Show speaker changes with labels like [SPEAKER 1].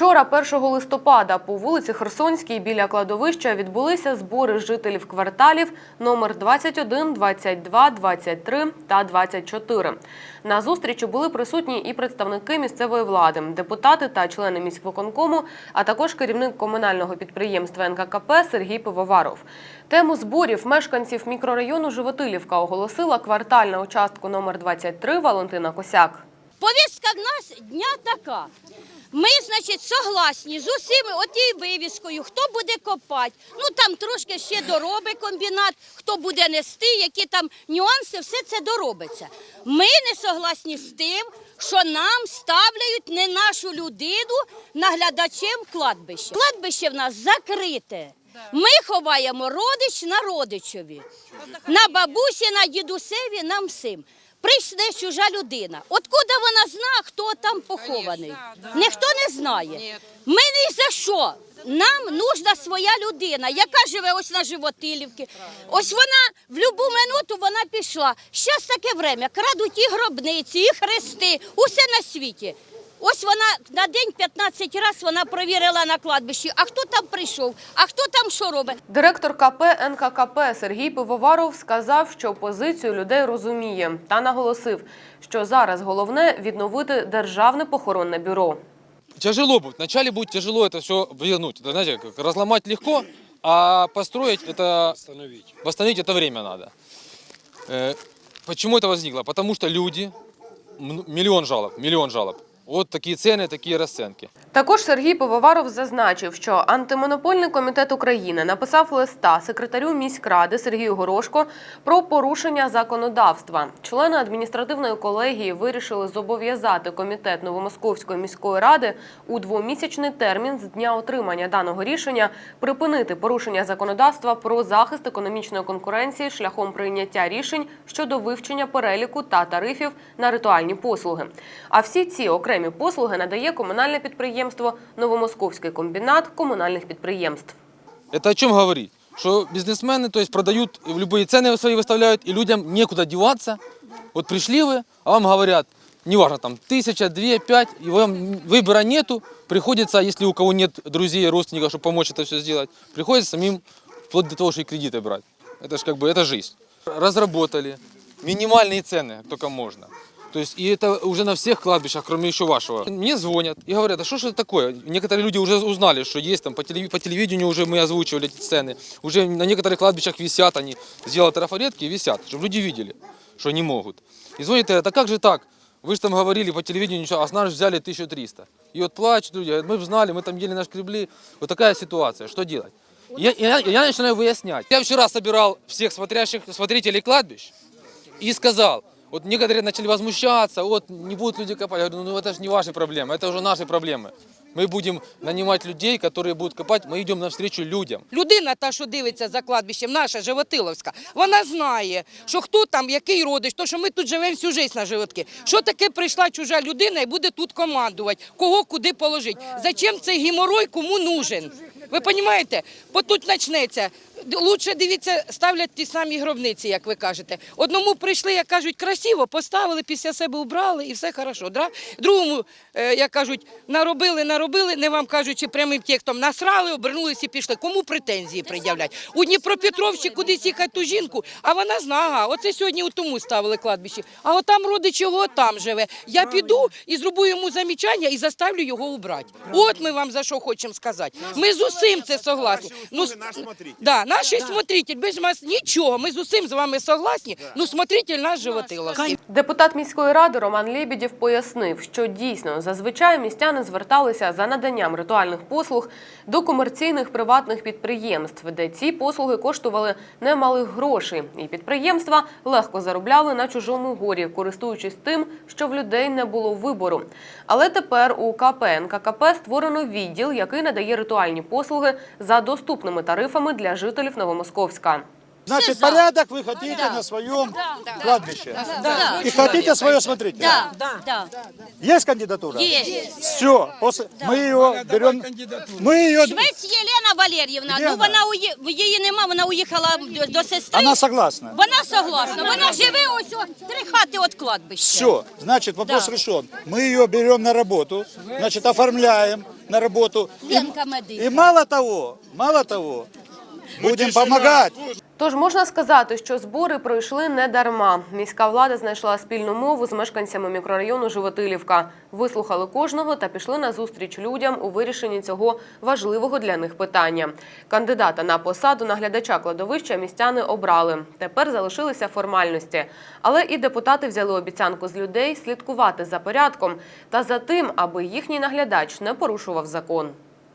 [SPEAKER 1] Вчора, 1 листопада, по вулиці Херсонській біля кладовища відбулися збори жителів кварталів номер 21, 22, 23 та 24. На зустрічі були присутні і представники місцевої влади, депутати та члени міськвиконкому, а також керівник комунального підприємства НККП Сергій Пивоваров. Тему зборів мешканців мікрорайону Животилівка оголосила квартальна участку номер 23 Валентина Косяк.
[SPEAKER 2] Повістка в нас дня така. Ми, значить, согласні з усіми отією вивіскою, хто буде копати. Ну там трошки ще доробить комбінат, хто буде нести, які там нюанси, все це доробиться. Ми не согласні з тим, що нам ставляють не нашу людину наглядачем кладбища. Кладбище в нас закрите. Ми ховаємо родич на родичові, на бабусі, на дідусеві, нам всім. Прийшла чужа людина. Откуда вона зна, хто там похований? Ніхто не знає. Ми ні за що. Нам нужна своя людина, яка живе ось на Животилівці. Ось вона в будь-яку минуту вона пішла. Зараз таке время, крадуть і гробниці, і хрести, усе на світі. Ось вона на день 15 разів вона провірила на кладбищі, а хто там прийшов, а хто там що робить.
[SPEAKER 1] Директор КП НККП Сергій Пивоваров сказав, що позицію людей розуміє, та наголосив, що зараз головне відновити державне похоронне бюро.
[SPEAKER 3] Тяжело будет. Вначале будет тяжело это все вернуть. Это, знаете, как разломать легко, а построить это... Восстановить. Восстановить это время надо. Э, Почему это возникло? Потому что люди, м- миллион жалоб, миллион жалоб. Вот такі ціни, такі расценки.
[SPEAKER 1] Також Сергій Пивоваров зазначив, що антимонопольний комітет України написав листа секретарю міськради Сергію Горошко про порушення законодавства. Члени адміністративної колегії вирішили зобов'язати комітет Новомосковської міської ради у двомісячний термін з дня отримання даного рішення припинити порушення законодавства про захист економічної конкуренції шляхом прийняття рішень щодо вивчення переліку та тарифів на ритуальні послуги. А всі ці окремі послуги надає комунальне підприємство Новомосковський комбінат комунальних підприємств.
[SPEAKER 3] Это о чем говорит? Что бизнесмены, то есть продают, и в любые цены свои выставляют, и людям некуда деваться. Вот пришли вы, а вам говорят, неважно, там, тысяча, две, пять, и вам выбора нету, приходится, если у кого нет друзей, родственников, чтобы помочь это все сделать, приходится самим вплоть до того, что и кредиты брать. Это же как бы, это жизнь. Разработали минимальные цены, только можно. То есть и это уже на всех кладбищах, кроме еще вашего. Мне звонят и говорят, а что же это такое? Некоторые люди уже узнали, что есть там по, телеви- по телевидению уже мы озвучивали эти цены. Уже на некоторых кладбищах висят они, сделали трафаретки и висят, чтобы люди видели, что они могут. И звонят, говорят, а как же так? Вы же там говорили по телевидению, а с нас взяли 1300. И вот плачут люди, говорят, мы бы знали, мы там еле нашкребли. Вот такая ситуация, что делать? Я, я, я начинаю выяснять. Я вчера собирал всех смотрящих, смотрителей кладбищ и сказал, вот некоторые начали возмущаться, вот не будут люди копать. Я говорю, ну это же не ваши проблемы, это уже наши проблемы. Мы будем нанимать людей, которые будут копать, мы идем навстречу людям.
[SPEAKER 4] Людина, та, що дивиться за кладбищем, наша Животиловська, вона знає, що хто там, який родич, то що ми тут живемо всю життя на животки. Що таке прийшла чужа людина і буде тут командувати, кого куди положити. Зачем цей геморой кому нужен? Ви розумієте? Бо тут почнеться. Лучше дивіться, ставлять ті самі гробниці, як ви кажете. Одному прийшли, як кажуть, красиво, поставили, після себе убрали і все хорошо. Да? Другому, е, як кажуть, наробили, наробили, не вам кажучи прямим текстом, насрали, обернулися і пішли. Кому претензії пред'являть? У Дніпропетровщі кудись їхати ту жінку, а вона знає, оце сьогодні у тому ставили кладбище. А отам родич його там живе. Я піду і зроблю йому замічання і заставлю його убрати. От ми вам за що хочемо сказати. Ми з усім це согласні. Ну. Да, наш смотритель, без нас нічого. Ми з усім з вами согласні. Ну, смотритель наш Животиловський.
[SPEAKER 1] Депутат міської ради Роман Лєбідєв пояснив, що дійсно зазвичай містяни зверталися за наданням ритуальних послуг до комерційних приватних підприємств, де ці послуги коштували немалих грошей, і підприємства легко заробляли на чужому горі, користуючись тим, що в людей не було вибору. Але тепер у КП НККП створено відділ, який надає ритуальні послуги за доступними тарифами для жителів Новомосковська.
[SPEAKER 5] Значит,
[SPEAKER 2] за.
[SPEAKER 5] порядок вы хотите на своем кладбище.
[SPEAKER 2] Да.
[SPEAKER 5] И хотите свое смотреть.
[SPEAKER 2] Да, да,
[SPEAKER 5] Есть кандидатура?
[SPEAKER 2] є.
[SPEAKER 5] Все, после... мы ее берем. Мы ее...
[SPEAKER 2] Швець Єлена Валер'ївна,
[SPEAKER 5] Де
[SPEAKER 2] ну
[SPEAKER 5] вона?
[SPEAKER 2] вона уї- її нема, вона уїхала до- до сестри.
[SPEAKER 5] Она согласна.
[SPEAKER 2] Вона согласна, вона живе ось о, три хати від кладбища.
[SPEAKER 5] Все, значит, вопрос
[SPEAKER 2] Да.
[SPEAKER 5] решен. Мы ее берем на работу, значит, оформляем на работу. И,
[SPEAKER 2] Ленка Медик.
[SPEAKER 5] и мало того, мало того, будем помогать.
[SPEAKER 1] Тож можна сказати, що збори пройшли не дарма. Міська влада знайшла спільну мову з мешканцями мікрорайону Животилівка, вислухали кожного та пішли на зустріч людям у вирішенні цього важливого для них питання. Кандидата на посаду наглядача кладовища містяни обрали. Тепер залишилися формальності. Але і депутати взяли обіцянку з людей слідкувати за порядком та за тим, аби їхній наглядач не порушував закон.